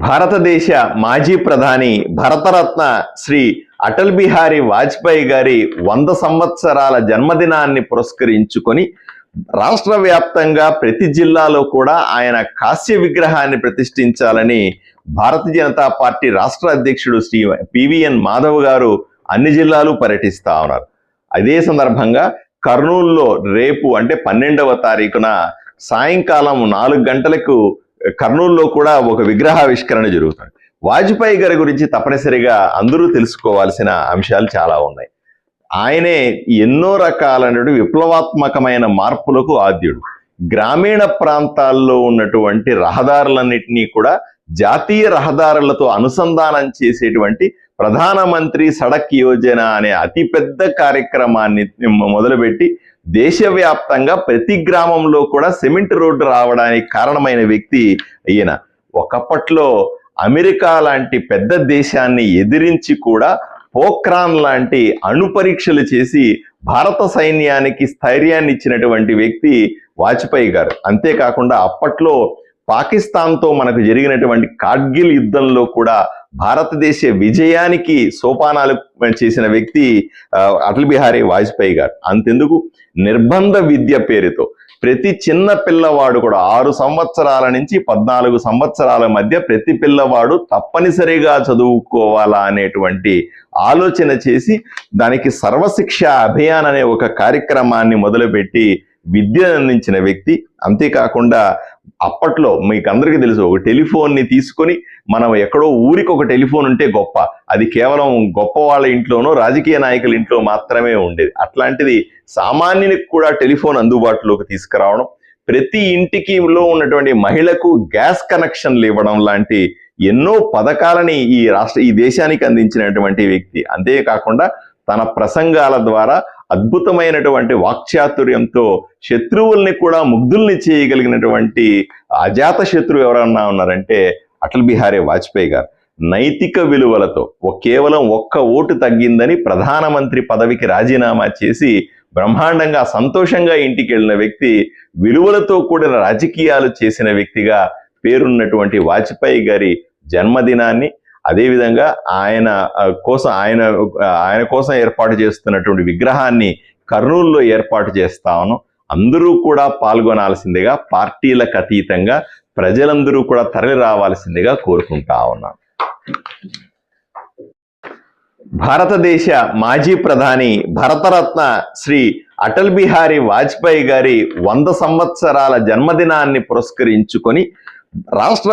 భారతదేశ మాజీ ప్రధాని భరతరత్న శ్రీ అటల్ బిహారీ వాజ్పేయి గారి వంద సంవత్సరాల జన్మదినాన్ని పురస్కరించుకొని రాష్ట్ర వ్యాప్తంగా ప్రతి జిల్లాలో కూడా ఆయన కాస్య విగ్రహాన్ని ప్రతిష్ఠించాలని భారతీయ జనతా పార్టీ రాష్ట్ర అధ్యక్షుడు శ్రీ పివిఎన్ మాధవ్ గారు అన్ని జిల్లాలు పర్యటిస్తా ఉన్నారు. అదే సందర్భంగా కర్నూలులో రేపు అంటే పన్నెండవ తారీఖున సాయంకాలం నాలుగు గంటలకు కర్నూలులో కూడా ఒక విగ్రహావిష్కరణ జరుగుతుంది. వాజ్పేయి గారి గురించి తప్పనిసరిగా అందరూ తెలుసుకోవాల్సిన అంశాలు చాలా ఉన్నాయి. ఆయనే ఎన్నో రకాలైనటువంటి విప్లవాత్మకమైన మార్పులకు ఆద్యుడు. గ్రామీణ ప్రాంతాల్లో ఉన్నటువంటి రహదారులన్నింటినీ కూడా జాతీయ రహదారులతో అనుసంధానం చేసేటువంటి ప్రధానమంత్రి సడక్ యోజన అనే అతిపెద్ద కార్యక్రమాన్ని మొదలుపెట్టి దేశవ్యాప్తంగా ప్రతి గ్రామంలో కూడా సిమెంట్ రోడ్డు రావడానికి కారణమైన వ్యక్తి ఈయన. ఒకప్పట్లో అమెరికా లాంటి పెద్ద దేశాన్ని ఎదిరించి కూడా పోక్రాన్ లాంటి అణు పరీక్షలు చేసి భారత సైన్యానికి స్థైర్యాన్ని ఇచ్చినటువంటి వ్యక్తి వాజ్పేయి గారు. అంతేకాకుండా అప్పట్లో పాకిస్తాన్తో మనకు జరిగినటువంటి కార్గిల్ యుద్ధంలో కూడా భారతదేశ విజయానికి సోపానాలు చేసిన వ్యక్తి అటల్ బిహారీ వాజ్పేయి గారు. అంతెందుకు? నిర్బంధ విద్య పేరుతో. ప్రతి చిన్న పిల్లవాడు కూడా ఆరు సంవత్సరాల నుంచి పద్నాలుగు సంవత్సరాల మధ్య ప్రతి పిల్లవాడు తప్పనిసరిగా చదువుకోవాలా అనేటువంటి ఆలోచన చేసి దానికి సర్వశిక్ష అభియాన్ అనే ఒక కార్యక్రమాన్ని మొదలుపెట్టి విద్యను అందించిన వ్యక్తి. అంతేకాకుండా అప్పట్లో మీకు అందరికీ తెలుసు ఒక టెలిఫోన్ని తీసుకొని మనం ఎక్కడో ఊరికి ఒక టెలిఫోన్ ఉంటే గొప్ప. అది కేవలం గొప్ప వాళ్ళ ఇంట్లోనో రాజకీయ నాయకుల ఇంట్లో మాత్రమే ఉండేది. అట్లాంటిది సామాన్యునికి కూడా టెలిఫోన్ అందుబాటులోకి తీసుకురావడం ప్రతి ఇంటికి లో ఉన్నటువంటి మహిళకు గ్యాస్ కనెక్షన్లు ఇవ్వడం లాంటి ఎన్నో పథకాలని ఈ రాష్ట్ర ఈ దేశానికి అందించినటువంటి వ్యక్తి. అంతేకాకుండా తన ప్రసంగాల ద్వారా అద్భుతమైనటువంటి వాక్చాతుర్యంతో శత్రువుల్ని కూడా ముగ్ధుల్ని చేయగలిగినటువంటి అజాత శత్రువు ఎవరన్నా ఉన్నారంటే అటల్ బిహారీ వాజ్పేయి గారు. నైతిక విలువలతో కేవలం ఒక్క ఓటు తగ్గిందని ప్రధానమంత్రి పదవికి రాజీనామా చేసి బ్రహ్మాండంగా సంతోషంగా ఇంటికి వెళ్ళిన వ్యక్తి విలువలతో కూడిన రాజకీయాలు చేసిన వ్యక్తిగా పేరున్నటువంటి వాజ్పేయి గారి జన్మదినాన్ని అదేవిధంగా ఆయన కోసం ఆయన ఆయన కోసం ఏర్పాటు చేస్తున్నటువంటి విగ్రహాన్ని కర్నూలులో ఏర్పాటు చేస్తాను. అందరూ కూడా పాల్గొనాల్సిందిగా పార్టీలకు అతీతంగా ప్రజలందరూ కూడా తరలి రావాల్సిందిగా కోరుకుంటా ఉన్నాను. భారతదేశ మాజీ ప్రధాని భరతరత్న శ్రీ అటల్ బిహారీ వాజ్పేయి గారి వంద సంవత్సరాల జన్మదినాన్ని పురస్కరించుకొని రాష్ట్ర